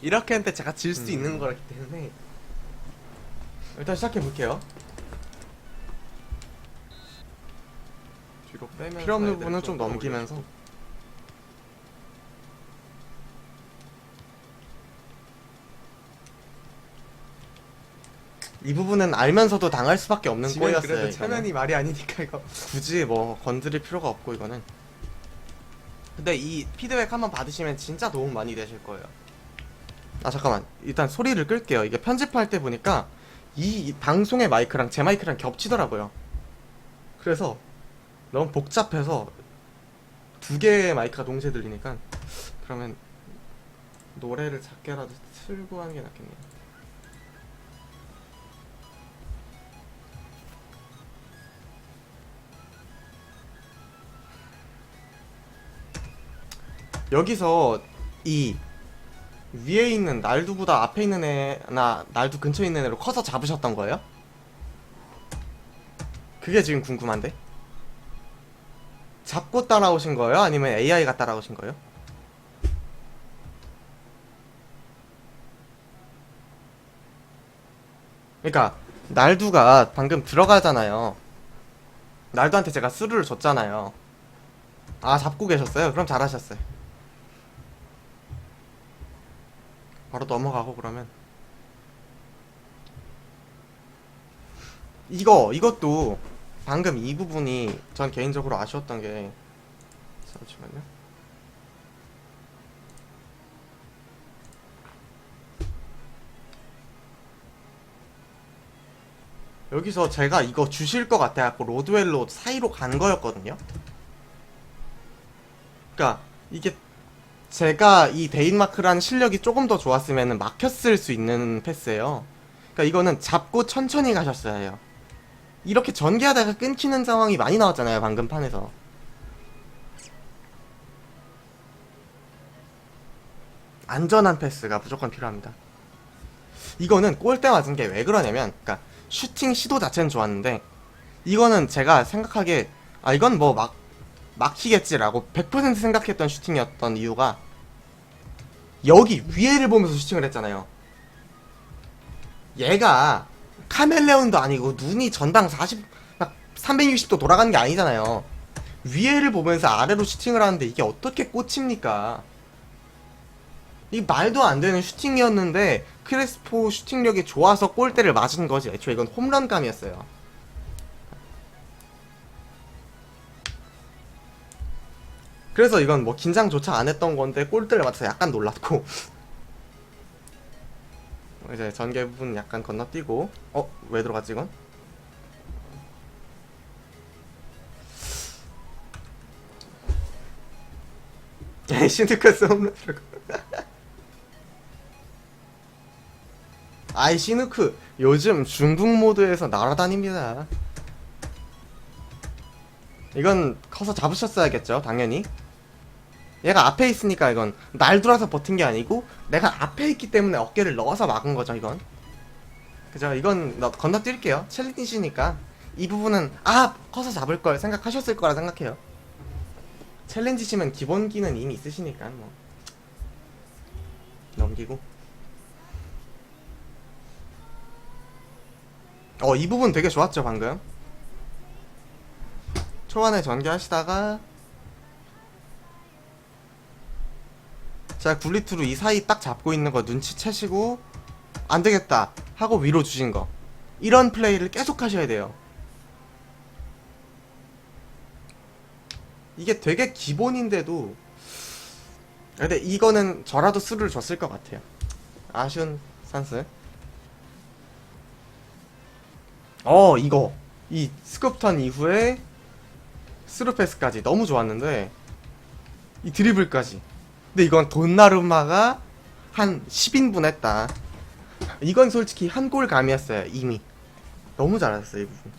이렇게 했는데 제가 질 수 음. 있는 거기 때문에 일단 시작해 볼게요. 뒤로 빼면서 필요 없는 부분은 좀. 넘기면서 이 부분은 알면서도 당할 수밖에 없는 꼬였어요. 그래도 이거는. 체면이 말이 아니니까 이거 굳이 뭐 건드릴 필요가 없고 이거는. 근데 이 피드백 한번 받으시면 진짜 도움 많이 되실 거예요 아 잠깐만 일단 소리를 끌게요. 이게 편집할 때 보니까 이 방송의 마이크랑 제 마이크랑 겹치더라고요. 그래서 너무 복잡해서 두 개의 마이크가 동시에 들리니까 그러면 노래를 작게라도 틀고 하는 게 낫겠네요. 여기서 이 위에 있는 날두보다 앞에 있는 애나 날두 근처에 있는 애로 커서 잡으셨던 거예요? 그게 지금 궁금한데? 잡고 따라오신 거예요? 아니면 AI가 따라오신 거예요? 그러니까 날두가 방금 들어가잖아요. 날두한테 제가 스루를 줬잖아요. 아 잡고 계셨어요? 그럼 잘하셨어요. 바로 넘어가고 그러면 이거 이것도 방금 이 부분이 전 개인적으로 아쉬웠던 게 잠시만요. 여기서 제가 이거 주실 것 같아갖고 로드웰로 사이로 간 거였거든요. 그러니까 이게 제가 이 데인마크라는 실력이 조금 더 좋았으면 막혔을 수 있는 패스예요. 그러니까 이거는 잡고 천천히 가셨어야 해요. 이렇게 전개하다가 끊기는 상황이 많이 나왔잖아요, 방금 판에서. 안전한 패스가 무조건 필요합니다. 이거는 골대 맞은 게 왜 그러냐면, 그러니까 슈팅 시도 자체는 좋았는데, 이거는 제가 생각하기에, 아, 이건 뭐 막, 막히겠지라고 100% 생각했던 슈팅이었던 이유가, 여기 위에를 보면서 슈팅을 했잖아요. 얘가 카멜레온도 아니고 눈이 전방 40, 막 360도 돌아가는 게 아니잖아요. 위에를 보면서 아래로 슈팅을 하는데 이게 어떻게 꽂힙니까? 이 말도 안 되는 슈팅이었는데 크레스포 슈팅력이 좋아서 골대를 맞은 거지. 애초에 이건 홈런감이었어요. 그래서 이건 뭐 긴장조차 안 했던 건데 골대를 맞아서 약간 놀랐고. 이제 전개 부분 약간 건너뛰고. 어? 왜 들어갔지 이건? 시누크스 홈런 들어가 아이 시누크. 요즘 중국 모드에서 날아다닙니다. 이건 커서 잡으셨어야겠죠 당연히 얘가 앞에 있으니까 이건 날 돌아서 버틴 게 아니고 내가 앞에 있기 때문에 어깨를 넣어서 막은 거죠 이건. 그죠? 이건 너- 건너뛸게요. 챌린지니까. 이 부분은 아 커서 잡을 걸 생각하셨을 거라 생각해요. 챌린지시면 기본기는 이미 있으시니까 뭐. 넘기고. 어 이 부분 되게 좋았죠 방금. 초반에 전개하시다가 자 굴리트로 이 사이 딱 잡고 있는 거 눈치채시고 안 되겠다 하고 위로 주신 거. 이런 플레이를 계속 하셔야 돼요. 이게 되게 기본인데도 근데 이거는 저라도 수를 줬을 것 같아요. 아쉬운 산스. 어 이거. 이 스쿱턴 이후에 스루 패스까지 너무 좋았는데 이 드리블까지 근데 이건 돈나루마가 한 10인분 했다. 이건 솔직히 한 골 감이었어요 이미. 너무 잘했어요 이 부분.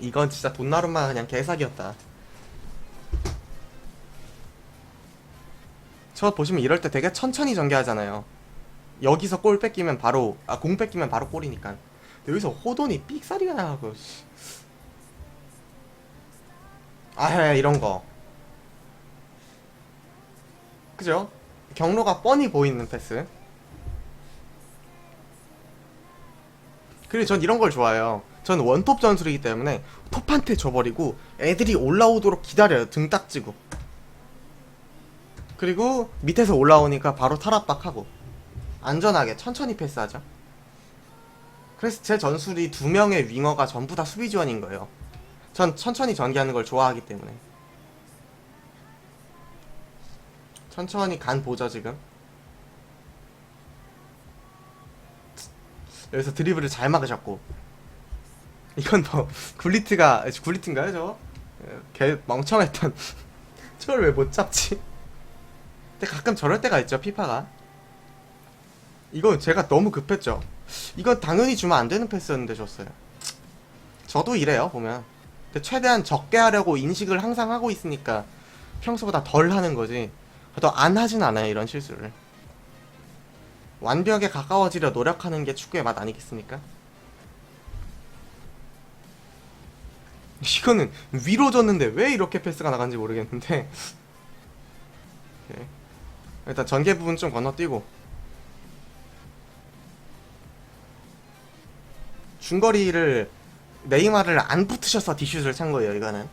이건 진짜 돈나루마 그냥 개사기였다. 저 보시면 이럴 때 되게 천천히 전개하잖아요. 여기서 골 뺏기면 바로 아 공 뺏기면 바로 골이니까 여기서 호돈이 삑사리가 나가고 씨. 아 이런 거. 그죠? 경로가 뻔히 보이는 패스. 그리고 전 이런 걸 좋아해요. 전 원톱 전술이기 때문에 톱한테 줘버리고 애들이 올라오도록 기다려요 등 딱지고. 그리고 밑에서 올라오니까 바로 탈압박하고 안전하게 천천히 패스하죠 그래서 제 전술이 두 명의 윙어가 전부 다 수비 지원인 거예요. 전 천천히 전개하는 걸 좋아하기 때문에. 천천히 간 보죠 지금. 여기서 드리블을 잘 막으셨고. 이건 뭐 굴리트가 굴리트인가요? 예, 개 멍청했던. 저걸 왜못 잡지? 근데 가끔 저럴 때가 있죠 피파가. 이건 제가 너무 급했죠 이건 당연히 주면 안 되는 패스였는데 줬어요. 저도 이래요 보면. 근데 최대한 적게 하려고 인식을 항상 하고 있으니까 평소보다 덜 하는 거지. 더 안 하진 않아요 이런 실수를. 완벽에 가까워지려 노력하는 게 축구의 맛 아니겠습니까? 이거는 위로 줬는데 왜 이렇게 패스가 나간지 모르겠는데. 일단 전개 부분 좀 건너뛰고 중거리를 네이마르를 안 붙으셔서 디슛을 찬 거예요 이거는.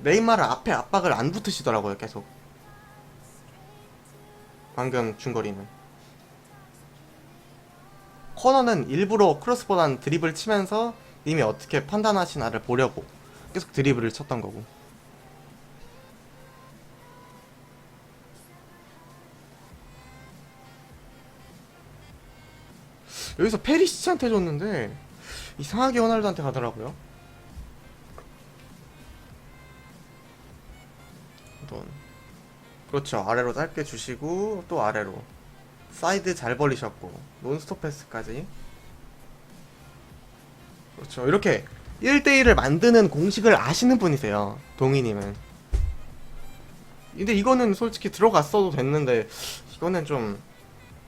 네이마르 앞에 압박을 안 붙으시더라고요 계속. 방금 중거리는. 코너는 일부러 크로스보다는 드리블 치면서 님이 어떻게 판단하시나를 보려고 계속 드리블을 쳤던 거고. 여기서 페리시치한테 줬는데 이상하게 호날두한테 가더라고요. 돈. 그렇죠. 아래로 짧게 주시고 또 아래로. 사이드 잘 벌리셨고 논스톱 패스까지. 그렇죠. 이렇게 1대1을 만드는 공식을 아시는 분이세요. 동희님은 근데 이거는 솔직히 들어갔어도 됐는데 이거는 좀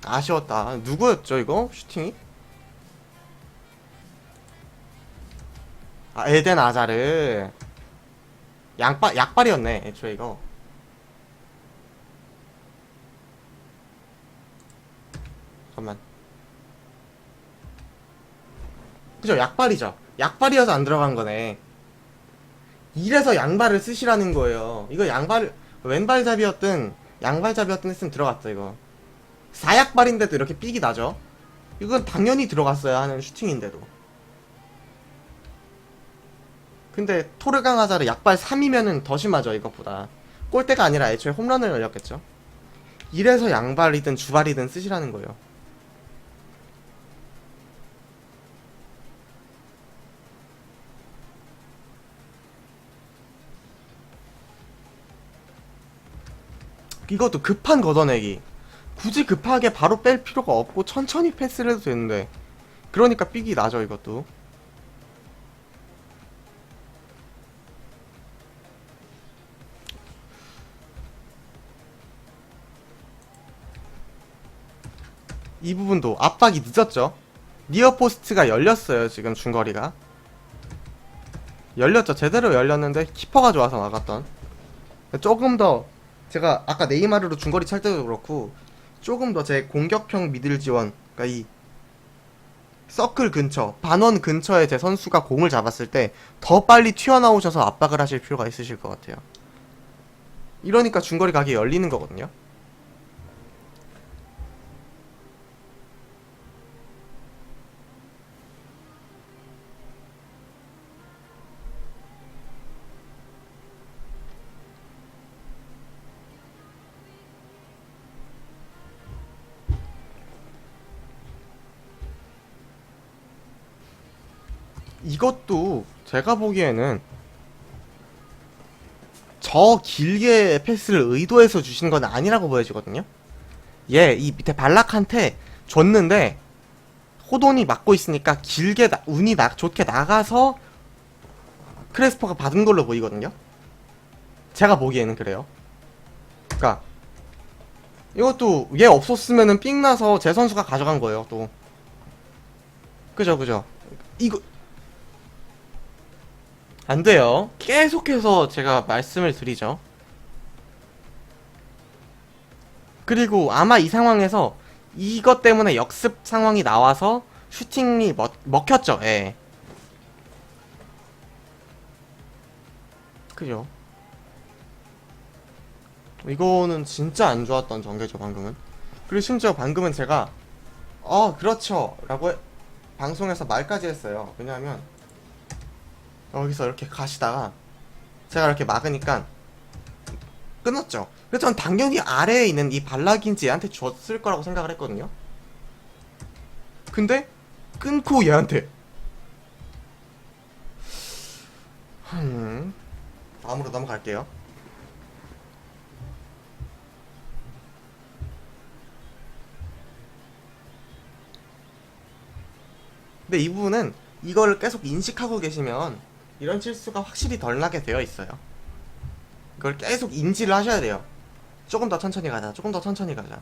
아쉬웠다. 누구였죠 이거? 슈팅이? 아 에덴 아자르. 양발 약발이었네 애초에 이거. 잠깐만. 그죠 약발이죠. 약발이어서 안 들어간 거네. 이래서 양발을 쓰시라는 거예요. 이거 양발 왼발잡이였든 양발잡이였든 했으면 들어갔어 이거. 사약발인데도 이렇게 삑이 나죠? 이건 당연히 들어갔어야 하는 슈팅인데도 근데 토르강 하자르 약발 3이면은 더 심하죠 이것보다. 골대가 아니라 애초에 홈런을 열렸겠죠. 이래서 양발이든 주발이든 쓰시라는 거예요. 이것도 급한 걷어내기. 굳이 급하게 바로 뺄 필요가 없고 천천히 패스를 해도 되는데. 그러니까 삑이 나죠 이것도 이 부분도 압박이 늦었죠. 니어 포스트가 열렸어요 지금 중거리가. 열렸죠. 제대로 열렸는데 키퍼가 좋아서 나갔던. 조금 더 제가 아까 네이마르로 중거리 찰 때도 그렇고 조금 더 제 공격형 미들 지원 그러니까 이 서클 근처 반원 근처에 제 선수가 공을 잡았을 때 더 빨리 튀어나오셔서 압박을 하실 필요가 있으실 것 같아요. 이러니까 중거리 각이 열리는 거거든요 이것도 제가 보기에는 저 길게 패스를 의도해서 주신 건 아니라고 보여지거든요. 얘 이 밑에 발락한테 줬는데 호돈이 막고 있으니까 길게 나- 운이 나, 좋게 나가서 크레스퍼가 받은 걸로 보이거든요. 제가 보기에는 그래요. 그러니까 이것도 얘 없었으면은 삥 나서 제 선수가 가져간 거예요. 또 그죠 그죠. 이거 안 돼요. 계속해서 제가 말씀을 드리죠. 그리고 아마 이 상황에서 이것 때문에 역습 상황이 나와서 슈팅이 먹, 먹혔죠. 예. 그죠. 이거는 진짜 안 좋았던 전개죠, 방금은. 그리고 심지어 방금은 제가, 어, 그렇죠. 라고 해- 방송에서 말까지 했어요. 왜냐하면, 여기서 이렇게 가시다가, 제가 이렇게 막으니까, 끊었죠. 그래서 전 당연히 아래에 있는 이 발락인지 얘한테 줬을 거라고 생각을 했거든요. 근데, 끊고 얘한테. 음, 다음으로 넘어갈게요. 근데 이 부분은 이걸 계속 인식하고 계시면 이런 실수가 확실히 덜 나게 되어 있어요. 이걸 계속 인지를 하셔야 돼요. 조금 더 천천히 가자. 조금 더 천천히 가자.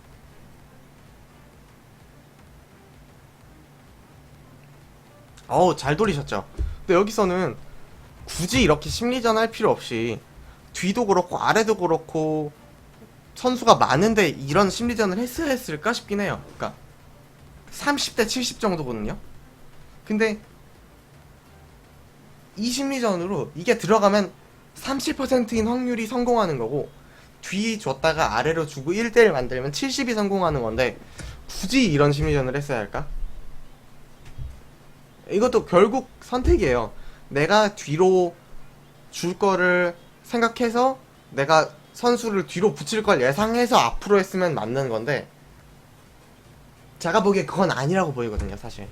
어우, 잘 돌리셨죠? 근데 여기서는 굳이 이렇게 심리전 할 필요 없이 뒤도 그렇고 아래도 그렇고 선수가 많은데 이런 심리전을 했을까 싶긴 해요. 그러니까 30대 70 정도거든요. 근데 이 심리전으로 이게 들어가면 30%인 확률이 성공하는 거고 뒤 줬다가 아래로 주고 1대1 만들면 70이 성공하는 건데 굳이 이런 심리전을 했어야 할까? 이것도 결국 선택이에요. 내가 뒤로 줄 거를 생각해서 내가 선수를 뒤로 붙일 걸 예상해서 앞으로 했으면 맞는 건데 제가 보기에 그건 아니라고 보이거든요, 사실.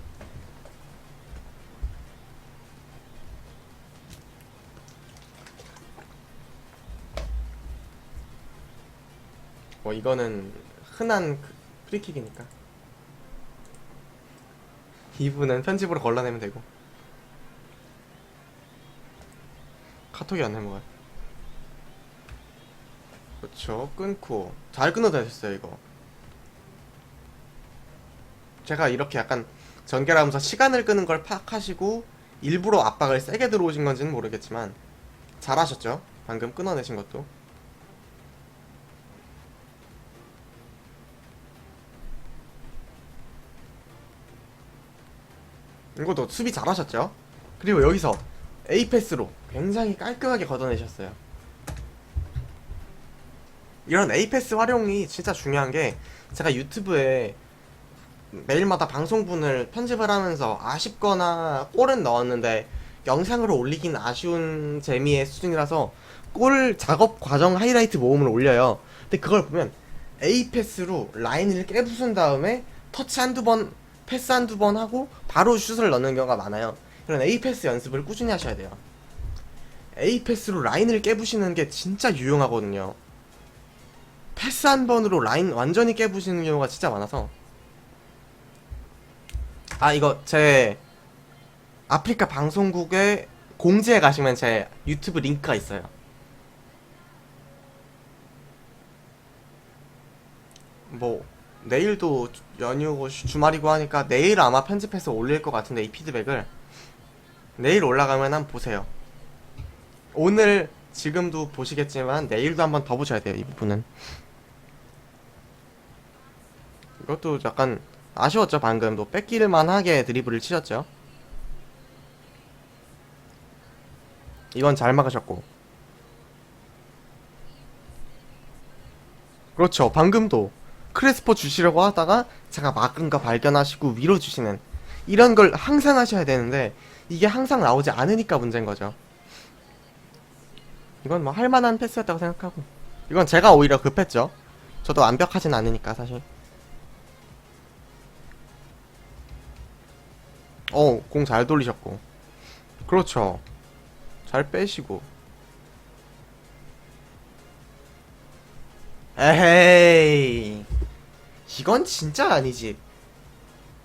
뭐 이거는 흔한 그 프리킥이니까. 이 부분은 편집으로 걸러내면 되고. 카톡이 안 넘어가요. 그렇죠. 끊고. 잘 끊어내셨어요 이거. 제가 이렇게 약간 전개하면서 시간을 끄는 걸 파악하시고 일부러 압박을 세게 들어오신 건지는 모르겠지만 잘하셨죠? 방금 끊어내신 것도 이것도 수비 잘하셨죠? 그리고 여기서 A 패스로 굉장히 깔끔하게 걷어내셨어요. 이런 A 패스 활용이 진짜 중요한 게 제가 유튜브에 매일마다 방송분을 편집을 하면서 아쉽거나 골은 넣었는데 영상으로 올리긴 아쉬운 재미의 수준이라서 골 작업 과정 하이라이트 모음을 올려요. 근데 그걸 보면 A 패스로 라인을 깨부순 다음에 터치 한두 번, 패스 한두 번 하고 바로 슛을 넣는 경우가 많아요. 이런 A 패스 연습을 꾸준히 하셔야 돼요. A 패스로 라인을 깨부시는 게 진짜 유용하거든요. 패스 한 번으로 라인 완전히 깨부시는 경우가 진짜 많아서 아 이거 제 아프리카 방송국에 공지에 가시면 제 유튜브 링크가 있어요. 뭐 내일도 주- 연휴고 주- 주말이고 하니까 내일 아마 편집해서 올릴 것 같은데 이 피드백을 내일 올라가면 한번 보세요. 오늘 지금도 보시겠지만 내일도 한번 더 보셔야 돼요 이 부분은. 이것도 약간 아쉬웠죠 방금 도 뺏길만 하게 드리블을 치셨죠. 이건 잘 막으셨고. 그렇죠 방금도 크레스포 주시려고 하다가 제가 막은 거 발견하시고 위로 주시는 이런 걸 항상 하셔야 되는데 이게 항상 나오지 않으니까 문제인 거죠. 이건 뭐 할만한 패스였다고 생각하고 이건 제가 오히려 급했죠. 저도 완벽하진 않으니까 사실. 어, 공 잘 돌리셨고. 그렇죠. 잘 빼시고. 에헤이. 이건 진짜 아니지.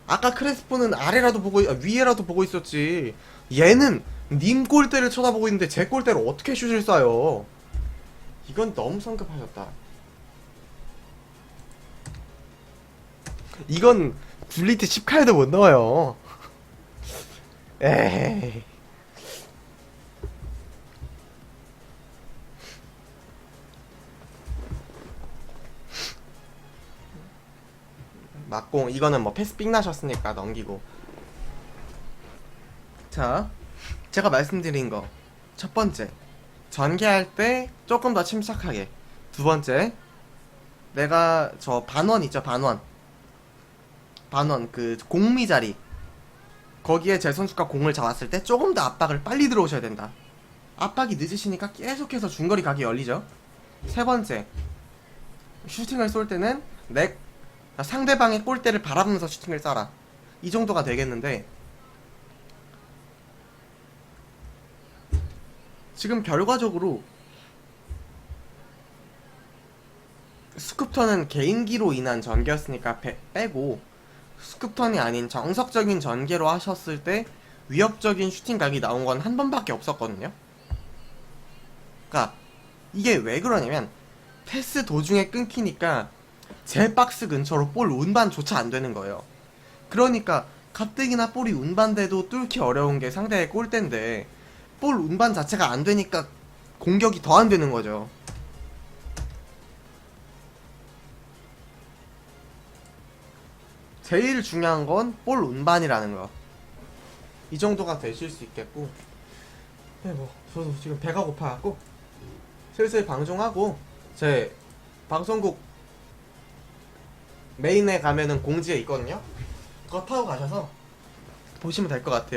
아까 크레스포는 아래라도 보고, 아, 위에라도 보고 있었지. 얘는 님 골대를 쳐다보고 있는데 제 골대를 어떻게 슛을 쏴요? 이건 너무 성급하셨다. 이건 굴리트 10칼도 못 넣어요. 에이. 맞고 이거는 뭐 패스 삑 나셨으니까 넘기고. 자 제가 말씀드린 거. 첫 번째. 전개할 때 조금 더 침착하게. 두 번째. 내가 저 반원 있죠 반원. 반원 그 공미 자리. 거기에 제 선수가 공을 잡았을 때 조금 더 압박을 빨리 들어오셔야 된다. 압박이 늦으시니까 계속해서 중거리 각이 열리죠. 세 번째. 슈팅을 쏠 때는 내 상대방의 골대를 바라보면서 슈팅을 쏴라 이 정도가 되겠는데 지금 결과적으로 스쿱턴은 개인기로 인한 전개였으니까 빼, 빼고 스쿱턴이 아닌 정석적인 전개로 하셨을 때 위협적인 슈팅각이 나온 건 한 번밖에 없었거든요. 그러니까 이게 왜 그러냐면 패스 도중에 끊기니까 제 박스 근처로 볼 운반조차 안 되는 거예요. 그러니까 가뜩이나 볼이 운반돼도 뚫기 어려운 게 상대의 골대인데 볼 운반 자체가 안 되니까 공격이 더 안 되는 거죠. 제일 중요한 건 볼 운반이라는 거. 이 정도가 되실 수 있겠고. 네, 뭐 저도 지금 배가 고파갖고 슬슬 방송하고 제 방송국 메인에 가면은 공지에 있거든요. 그거 타고 가셔서 보시면 될 것 같아요.